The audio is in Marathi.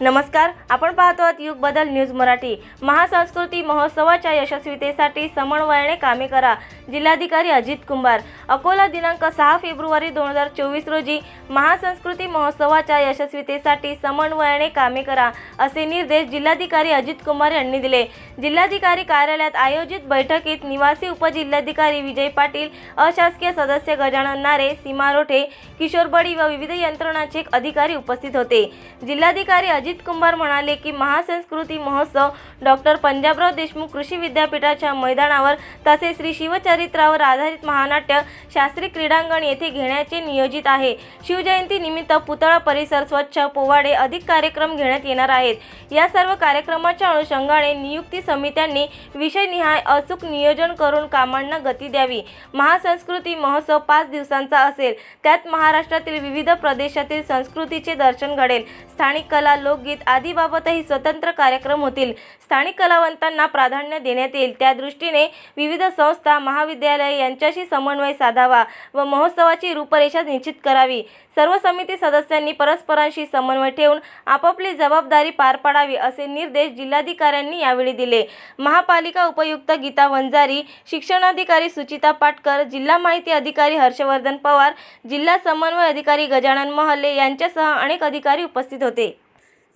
नमस्कार आपण पाहतो आहोत युग बदल न्यूज मराठी. महासंस्कृती महोत्सवाच्या यशस्वीतेसाठी समन्वयाने कामे करा जिल्हाधिकारी अजित कुंभार. अकोला दिनांक सहा फेब्रुवारी दोन हजार चोवीस रोजी महासंस्कृती महोत्सवाच्या यशस्वीतेसाठी समन्वयाने कामे करा असे निर्देश जिल्हाधिकारी अजित कुमार यांनी दिले. जिल्हाधिकारी कार्यालयात आयोजित बैठकीत निवासी उपजिल्हाधिकारी विजय पाटील अशासकीय सदस्य गजानन नारे सीमा रोठे किशोर बडी व विविध यंत्रणाचे अधिकारी उपस्थित होते. जिल्हाधिकारी अजित कुंभार म्हणाले की महासंस्कृती महोत्सव डॉक्टर पंजाबराव देशमुख कृषी विद्यापीठाच्या मैदानावर तसेच श्री शिवचरित्रावर आधारित महानाट्य शास्त्री क्रीडांगण येथे घेण्याचे नियोजित आहे. शिवजयंतीनिमित्त पुतळा परिसर स्वच्छ पोवाडे अधिक कार्यक्रम घेण्यात येणार आहेत. या सर्व कार्यक्रमाच्या अनुषंगाने नियुक्ती समित्यांनी विषयनिहाय अचूक नियोजन करून कामांना गती द्यावी. महासंस्कृती महोत्सव पाच दिवसांचा असेल. त्यात महाराष्ट्रातील विविध प्रदेशातील संस्कृतीचे दर्शन घडेल. स्थानिक कला लोक लोकगीत आदीबाबतही स्वतंत्र कार्यक्रम होतील. स्थानिक कलावंतांना प्राधान्य देण्यात येईल. त्या दृष्टीने विविध संस्था महाविद्यालय यांच्याशी समन्वय साधावा व महोत्सवाची रूपरेषा निश्चित करावी. सर्व समिती सदस्यांनी परस्परांशी समन्वय ठेवून आपापली जबाबदारी पार पाडावी असे निर्देश जिल्हाधिकाऱ्यांनी यावेळी दिले. महापालिका उपयुक्त गीता वंजारी शिक्षणाधिकारी सुचिता पाटकर जिल्हा माहिती अधिकारी हर्षवर्धन पवार जिल्हा समन्वय अधिकारी गजानन महले यांच्यासह अनेक अधिकारी उपस्थित होते.